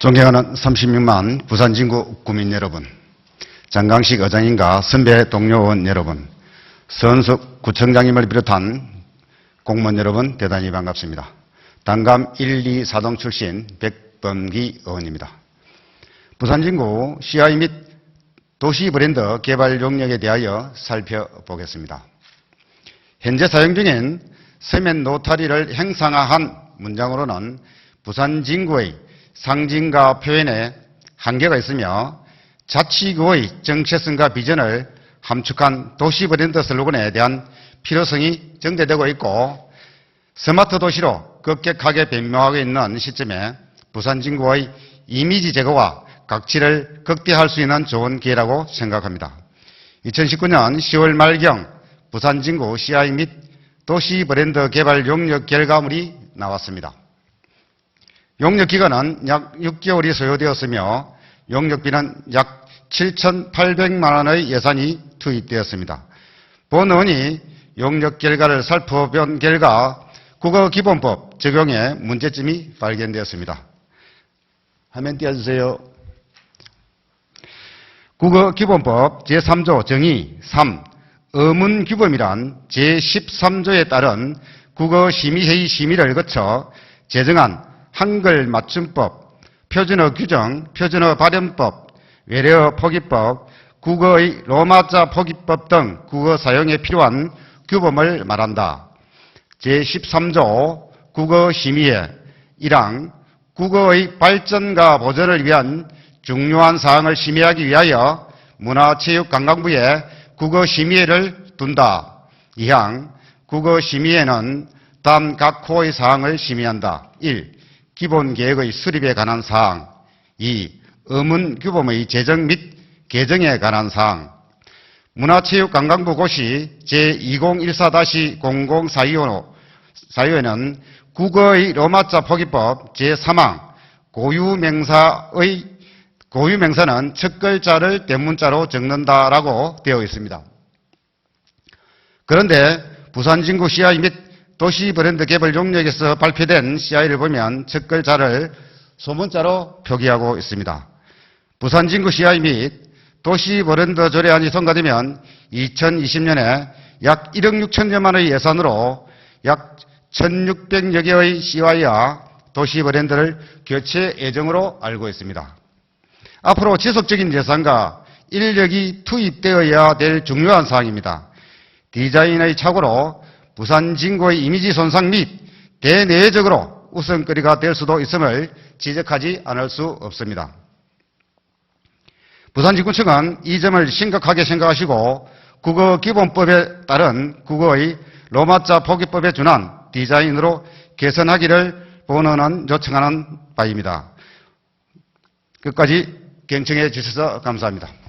존경하는 36만 부산 진구 구민 여러분, 장강식 의장님과 선배 동료 의원 여러분, 선숙 구청장님을 비롯한 공무원 여러분 대단히 반갑습니다. 단감 1, 2, 4동 출신 백범기 의원입니다. 부산 진구 CI 및 도시 브랜드 개발 용역에 대하여 살펴보겠습니다. 현재 사용 중인 서면 노타리를 행상화한 문장으로는 부산 진구의 상징과 표현에 한계가 있으며 자치구의 정체성과 비전을 함축한 도시 브랜드 슬로건에 대한 필요성이 정대되고 있고 스마트 도시로 급격하게 변모하고 있는 시점에 부산 진구의 이미지 제거와 각취를 극대화할 수 있는 좋은 기회라고 생각합니다. 2019년 10월 말경 부산 진구 CI 및 도시 브랜드 개발 용역 결과물이 나왔습니다. 용역 기간은 약 6개월이 소요되었으며 용역비는 약 7,800만 원의 예산이 투입되었습니다. 본 의원이 용역 결과를 살펴본 결과 국어기본법 적용에 문제점이 발견되었습니다. 화면 띄워주세요. 국어기본법 제3조 정의 3 의문규범이란 제13조에 따른 국어심의회의 심의를 거쳐 제정한 한글 맞춤법, 표준어 규정, 표준어 발음법, 외래어 포기법, 국어의 로마자 포기법 등 국어 사용에 필요한 규범을 말한다. 제13조 국어심의회 1항 국어의 발전과 보존을 위한 중요한 사항을 심의하기 위하여 문화체육관광부에 국어심의회를 둔다. 2항 국어심의회는 다음 각 호의 사항을 심의한다. 1. 기본 계획의 수립에 관한 사항 2. 의문규범의 제정 및 개정에 관한 사항 문화체육관광부 고시 제2014-00425에는 국어의 로마자 포기법 제3항 고유명사의 고유명사는 첫 글자를 대문자로 적는다라고 되어 있습니다. 그런데 부산진구 CI 및 도시 브랜드 개발 용역에서 발표된 CI를 보면 첫 글자를 소문자로 표기하고 있습니다. 부산 진구 CI 및 도시 브랜드 조례안이 통과되면 2020년에 약 1억 6천여만 원의 예산으로 약 1,600여 개의 CI와 도시 브랜드를 교체 예정으로 알고 있습니다. 앞으로 지속적인 예산과 인력이 투입되어야 될 중요한 사항입니다. 디자인의 착오로 부산 진구의 이미지 손상 및 대내적으로 우선거리가 될 수도 있음을 지적하지 않을 수 없습니다. 부산진구청은 이 점을 심각하게 생각하시고 국어기본법에 따른 국어의 로마자 포기법에 준한 디자인으로 개선하기를 본원은 요청하는 바입니다. 끝까지 경청해 주셔서 감사합니다.